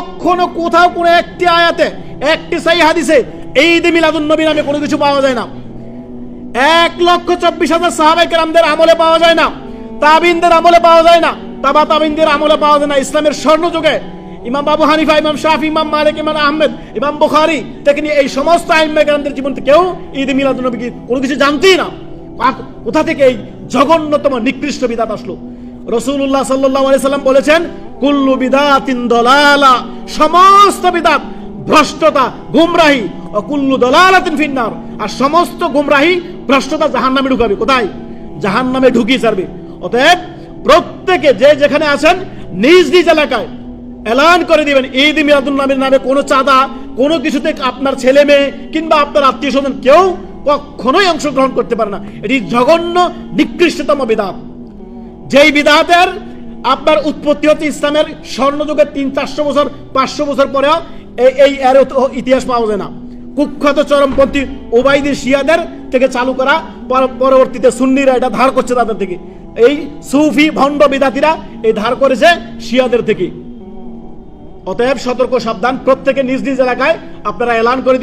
কখনো কোথাও কোনো একটি আয়াতে, একটি সাই হাদিসে ঈদে মিলাদুন নবী নামে কোনো কিছু পাওয়া যায় না। এক লক্ষ চব্বিশ হাজার সাহাবাইকের আমাদের আমলে পাওয়া যায় না। তাবিনদের আমলে পাওয়া যায় না। তাবা তাবিনদের আমলে পাওয়া যায় না। ইসলামের স্বর্ণযুগে ইমাম বাবু হানিফা, ইমাম শাফি, ইমাম মালিক, ইমাম আহমেদ, ইমাম বুখারি থেকে নিয়ে এই সমস্ত আইম্মাকেরামদের জীবন থেকে কেউ ঈদ মিলাদুন নবী কোনো কিছু জানতেই না। কোথা থেকে এই জঘন্যতম নিকৃষ্ট বিদাত আসলো? রসুল্লাহ সাল্লাহ সাল্লাম বলেছেন কুল্লু বিদাতিন দলালা, সমস্ত বিদাত, ভ্রষ্টতা, গুমরাহি, ও কুল্লু দলালাতিন ফিন্নার। আর সমস্ত গুমরাহি, ভ্রষ্টতা জাহান্নামে ঢুকাবে। কোথায়? জাহান্নামে ঢুকিয়ে ছাড়বে। অতএব প্রত্যেকে যে যেখানে আছেন, নিজ নিজ এলাকায় এলান করে দিবেন। ঈদ মিলাদুল নামের নামে কোনো চাঁদা, কোনো কিছুতে আপনার ছেলে মেয়ে কিংবা আপনার আত্মীয় স্বজন কেউ কখনোই অংশগ্রহণ করতে পারে না। এটি জঘন্য, নিকৃষ্টতম বিধান যেই বিধাতের আপনার উৎপত্তি হচ্ছে ইসলামের স্বর্ণযুগের তিন, চারশো বছর, পাঁচশো বছর পরেও এই এর ইতিহাস পাওয়া যায় না। কুখ্যাত চরমপন্থী ওবাইদি শিয়াদের থেকে চালু করা পর- পরবর্তীতে সুন্নিরা এটা ধার করছে তাদের থেকে। এই সুফি ভণ্ড বিদাতিরা এই ধার করেছে শিয়াদের থেকে। অতএব সতর্ক সাবধান, প্রত্যেকে নিজ নিজ এলাকায় আপনারা এলান করে।